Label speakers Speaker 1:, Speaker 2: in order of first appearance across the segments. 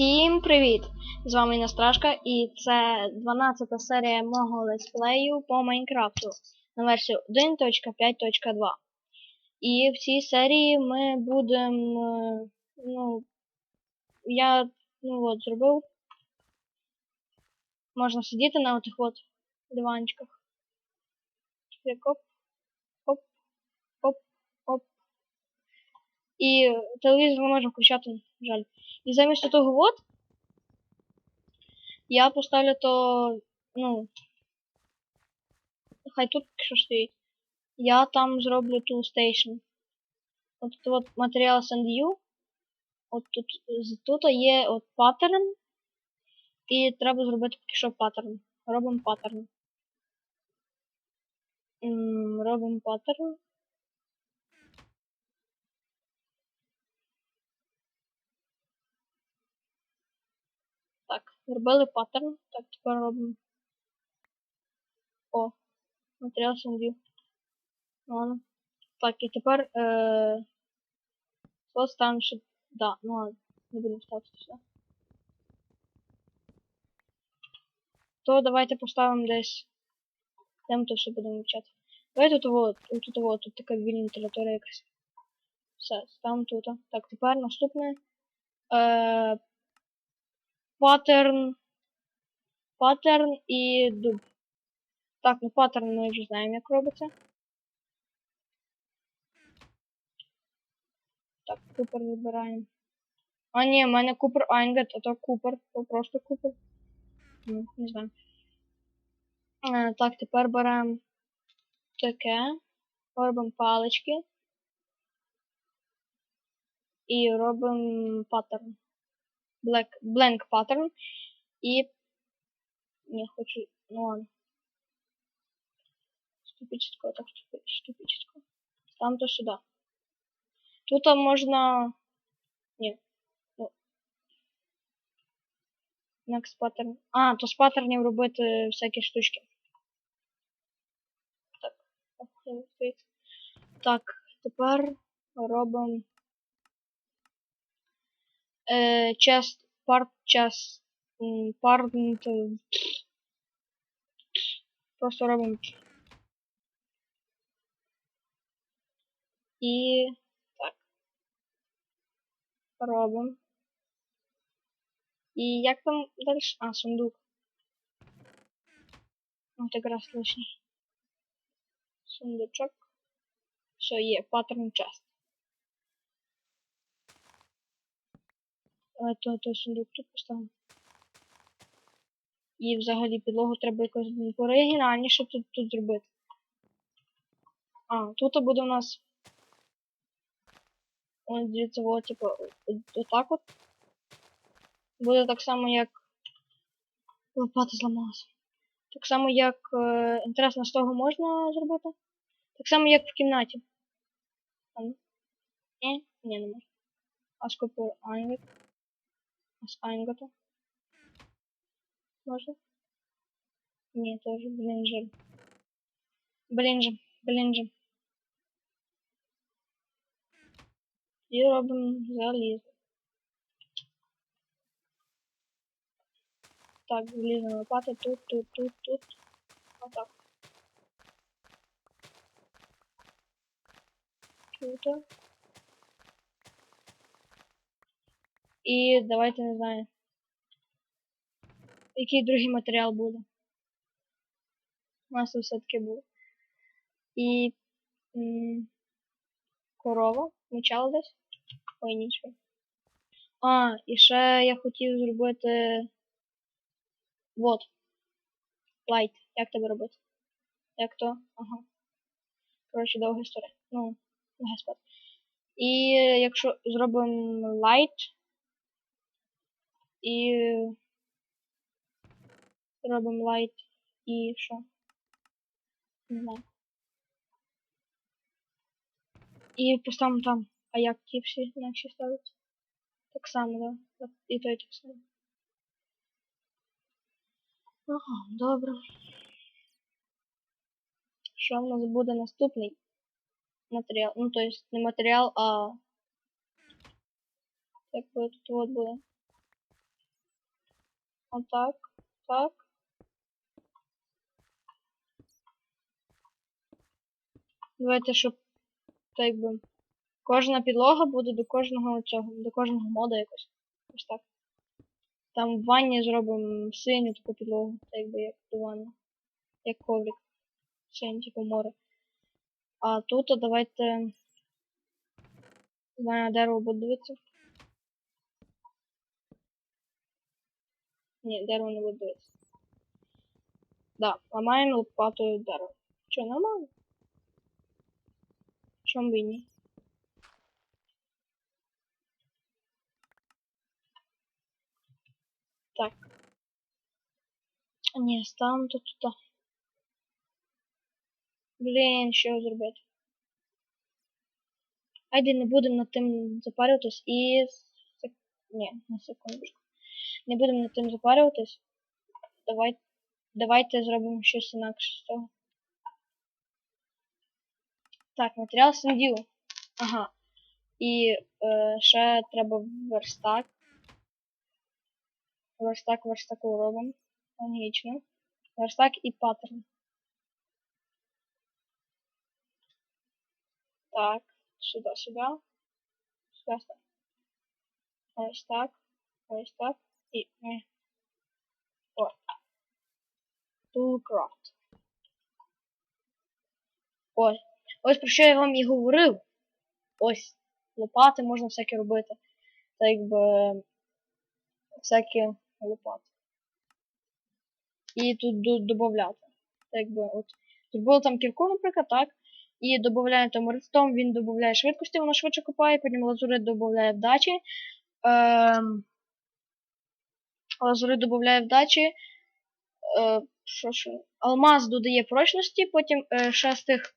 Speaker 1: Всім привіт! З вами Настрашка і це 12 та серія мого летсплею по Майнкрафту на версію 1.5.2. І в цій серії ми будемо. Ну, я ну от зробив. Можна сидіти на отих от диванчиках. Так, І телевізор не можна включати, жаль. І замість того вот я поставлю то, ну, хай тут що стоїть. Я там зроблю стейшн. От тут от матеріал SandU. От тут тут є от паттерн. І треба зробити поки що паттерн. Робимо паттерн. Робимо паттерн. Так, зробили паттерн. Так, тепер робимо. О, матеріал SandU. Ладно. Так, і тепер е... Ось ставимо ще. Да, ну ладно, не будемо ставити сюди. То давайте поставимо десь. Де ми то все будемо вивчати. Давайте тут вот, тут вот, тут така вільна територія якась. Все, ставимо тут. Так, тепер наступне. Е... Паттерн. Паттерн і дуб. Так, ну паттерн ми вже знаємо, як робиться. Так, Купер вибираємо. А, ні, в мене Купер Айнгет, а то Купер, то просто Купер. Ну, не знаю. Е, так, тепер беремо таке. Робимо палички. І робимо паттерн. Black, blank паттерн. І. Не хочу. Ну ладно. Ступичечко, так, ступичечко. Там то сюди. Тут можна. Ні. Ну. Next pattern. А, то з паттернів робити всякі штучки. Так. Так, тепер робимо. Part chest. м, Part. м, Просто робимо. І робимо. І як там далі? А, сундук. От якраз лишній. Сундучок. Все, є, паттерн част. Давай то, той сундук тут поставимо. І взагалі підлогу треба якось м, пооригінальніше тут, тут зробити. А, тут буде у нас. Ось дивіться, от, типу, отак от. Буде так само, як. Лопата зламалася. Так само, як. Е, інтересно, з того можна зробити? Так само, як в кімнаті. А. Ні, ні, не можна. А з купи Айнгет. А з Айнгета. Можна? Ні, теж, блін же. Блін же, блін же. І робимо залізо. Так, залізна лопата тут, тут, тут, тут. Отак. Тут. І давайте не знаю. Який другий матеріал буде. У тут все-таки буде. І м, корова. Мочала десь? Ой, нічого. А, і ще я хотів зробити. Вот. Лайт. Як тебе робити? Як то? Ага. Коротше, довга історія. Ну, спад. І якщо зробимо лайт. І. Робимо лайт і що? Не знаю. І поставимо там. А як ті всі інакше ставиться? Так само, да? От І той так само. Ага, добре. Що в нас буде наступний матеріал? Ну, то есть не матеріал, а. Як би тут от буде. Отак. Так. Давайте, щоб так би. Кожна підлога буде до кожного цього, до кожного мода якось. Ось так. Там в ванні зробимо синю таку підлогу, так би як до ванни. Як коврик. Синю, типу море. А тут давайте. Знаю, дерево буде дивитися. Ні, дерево не дивитися. Да, ламаємо лопатою дерево. Що, нормально? Чому б і ні? Так. Ні, ставимо тут туди. Блін, що зробити? Айде не будемо над тим запарюватись і. Ні, на секундочку. Не будемо над тим запарюватись. Давай... Давайте зробимо щось інакше з цього. Так, матеріал сенділ. Ага. І е, ще треба верстак. Верстак верстаку робимо. Логічно. Верстак і паттерн. Так, сюди. Сюди, сюди. Ось так. Ось так. І. Ні. О. Toolcraft. Ось. Ось про що я вам і говорив. Ось. Лопати можна всякі робити. Так якби. Всякі лопати. І тут додати. Так якби от. Тут було там кірку, наприклад, так. І додаємо там редстон, він додає швидкості, воно швидше копає, потім лазурит додає вдачі. Ем, лазурит додає вдачі. Е, що ще? Алмаз додає прочності, потім е, ще з тих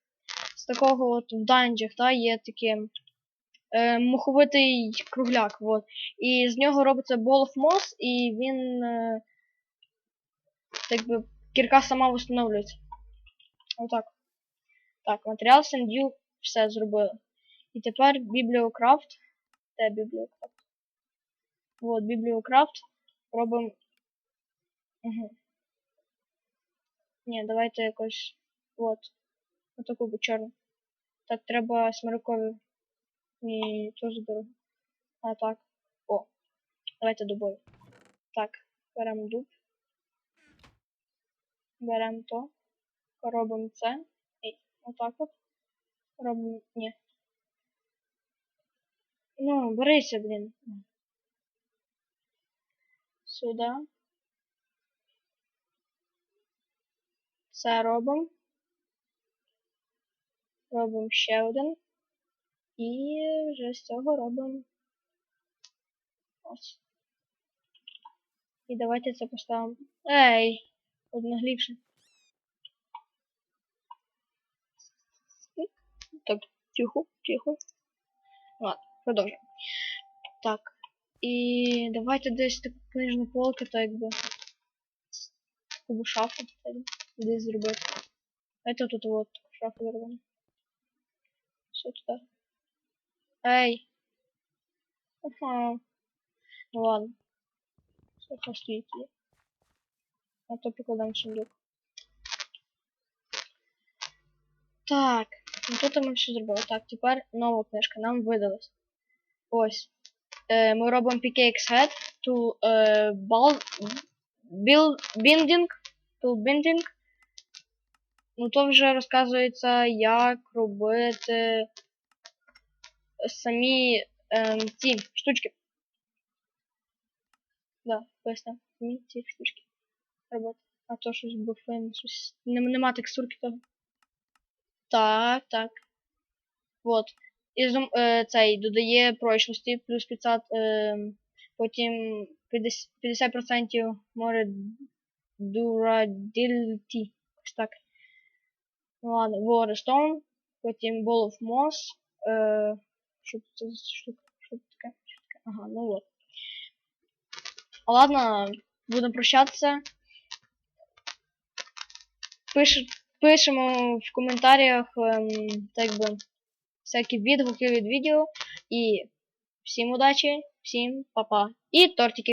Speaker 1: з такого от в данжах, та, є таке е, муховитий кругляк. Вот. І з нього робиться Ball of Moss, і він е, так би кірка сама встановлюється. Отак. Так, матеріал сендю все зробили. І тепер бібліокрафт. Де бібліокрафт? Вот, бібліокрафт. Робимо. Угу. Ні, давайте якось. Вот. Отаку би чорну. Так, треба смирокові. Ні, теж дорого. А так. О. Давайте дубові. Так, беремо дуб. Беремо то. Робимо це. Ей, отак от. Робимо. Ні. Ну, берися, блін. Сюди. Це робимо. Робимо ще один. І вже з цього робимо. Ось. І давайте це поставимо. Ей! Одноглівше. Так, тихо, тихо. Ладно, продовжуємо. Так. І давайте десь таку книжну полку, так якби. Таку шафу так, десь зробити. Давайте тут от таку шафу зробимо. Все туди. Ей! Ага. Ну ладно. Все, хай стоїть. є. А то покладемо в сундук. Так, ну тут ми все зробили. Так, тепер нова книжка нам видалась. Ось. Е, ми робимо pickaxe head to е, bal, build, binding, to binding. Ну то вже розказується, як робити самі ем, ці штучки. Да, поясню. Самі ці штучки. Робити. А то щось буфин, щось. Нема текстурки того. Так, так. Вот. І е, цей додає прочності плюс 500, е, потім 50%, 50% more durability. Так. Ну ладно, Warstone, потім Ball of Moss. Е, що це за штука? Що таке? Що таке? Ага, ну вот. Ладно, будемо прощатися. Пиш, пишемо в коментарях, ем, так би, всякі відгуки від відео. І всім удачі, всім па-па. І тортики.